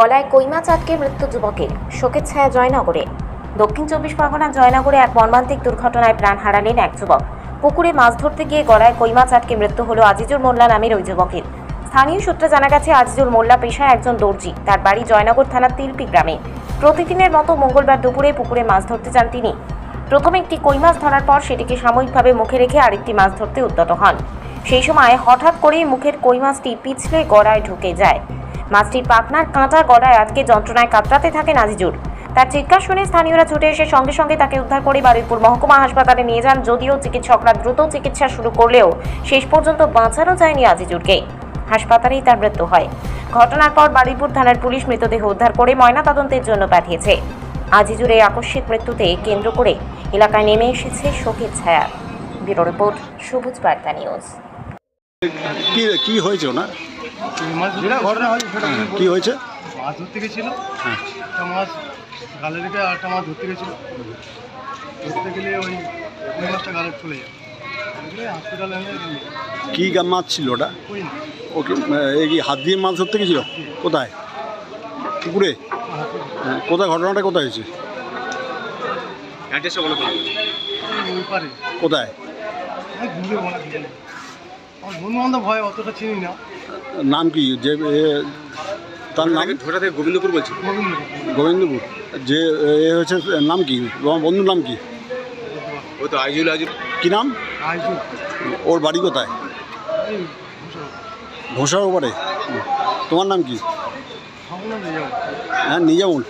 গলায় কই মাছ আটকে মৃত্যু যুবকের। শোকের ছায়া জয়নগরে। দক্ষিণ চব্বিশ পরগনার জয়নগরে এক মর্মান্তিক দুর্ঘটনায় প্রাণ হারালেন এক যুবক। পুকুরে মাছ ধরতে গিয়ে গলায় কই মাছ আটকে মৃত্যু হলো আজিজুর মোল্লা নামের ওই যুবকের। স্থানীয় সূত্রে জানা গেছে, আজিজুর মোল্লা পেশায় একজন দর্জি। তার বাড়ি জয়নগর থানার তিলপি গ্রামে। প্রতিদিনের মতো মঙ্গলবার দুপুরে পুকুরে মাছ ধরতে যান তিনি। প্রথমে একটি কই মাছ ধরার পর সেটিকে সাময়িকভাবে মুখে রেখে আরেকটি মাছ ধরতে উদ্যত হন। সেই সময় হঠাৎ করেই মুখের কই মাছটি পিছলে গড়ায় ঢুকে যায়। মাছটির পাখনার কাঁটা গড়ায় আজকে যন্ত্রণায় কাতরাতে থাকেন আজিজুর তার চিৎকার শুনে স্থানীয়রা ছুটে এসে সঙ্গে সঙ্গে তাকে উদ্ধার করে বারুইপুর মহকুমা হাসপাতালে নিয়ে যান, যদিও চিকিৎসকরা দ্রুত চিকিৎসা শুরু করলেও শেষ পর্যন্ত বাঁচানো যায়নি আজিজুরকে হাসপাতালেই তার মৃত্যু হয়। ঘটনার পর বারুইপুর থানার পুলিশ মৃতদেহ উদ্ধার করে ময়নাতদন্তের জন্য পাঠিয়েছে। আজিজুর এই আকস্মিক মৃত্যুতে কেন্দ্র করে এলাকায় নেমে এসেছে শোকের ছায়া। ব্যুরো রিপোর্ট, সবুজ বার্তা নিউজ। কি হয়েছে মাছ যেটা ঘটনা হয়েছে সেটা আমি বলব। কি হয়েছে? মাছ ধরতে গেছিল। হ্যাঁ। একটা মাছ গালে রেখে আরেকটা মাছ ধরতে গেছিল। ধরতে গেলে ওই ওই মাছটা গালে চলে যায়। বুঝলে হসপিটালে এনে নিয়ে কি গা- মাছ ছিল ওটা? না। ওকে এই কি হাত দিয়ে মাছ ধরতে গেছিল? কোথায়? পুকুরে? হ্যাঁ, কোথায়? ঘটনাটা কোথায় হয়েছে? ওই পারে। কোথায়? অনেক দূরে আমার বন্ধু বান্ধব অতটা চিনি না। নাম কি? যে তার নাম? ঢোটা থেকে গোবিন্দপুর বলছি। গোবিন্দপুর। যে এ হয়েছে নাম কি? তোমার বন্ধুর নাম কি? ও তো আইজুল আইজুল। কি নাম? ওর বাড়ি কোথায়? ঘোষার ওপারে তোমার নাম কি? নিয়ে যাব হ্যাঁ নিজামুল।